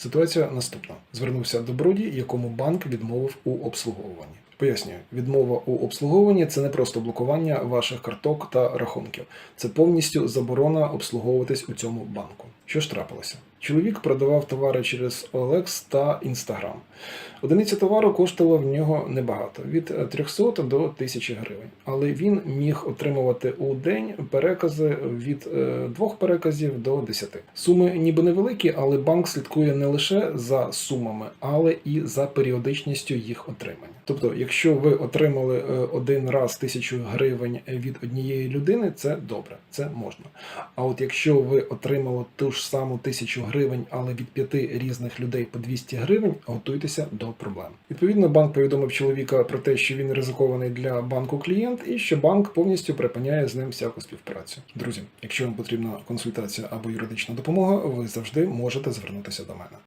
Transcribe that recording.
Ситуація наступна: звернувся до Бруді, якому банк відмовив у обслуговуванні. Пояснюю, відмова у обслуговуванні це не просто блокування ваших карток та рахунків, це повністю заборона обслуговуватись у цьому банку. Що ж трапилося? Чоловік продавав товари через OLX та Instagram. Одиниця товару коштувала в нього небагато від е, 300 до 1000 гривень, але він міг отримувати у день перекази від е, двох переказів до 10. Суми ніби невеликі, але банк слідкує не лише за сумами, але і за періодичністю їх отримання. Тобто, якщо ви отримали е, один раз тисячу гривень від однієї людини, це добре, це можна. А от якщо ви отримали ту ж саму тисячу гривень, але від п'яти різних людей по 200 гривень, готуйтеся до проблем. Відповідно, банк повідомив чоловіка про те, що він ризикований для банку клієнт, і що банк повністю припиняє з ним всяку співпрацю. Друзі, якщо вам потрібна консультація або юридична допомога, ви завжди можете звернутися до мене.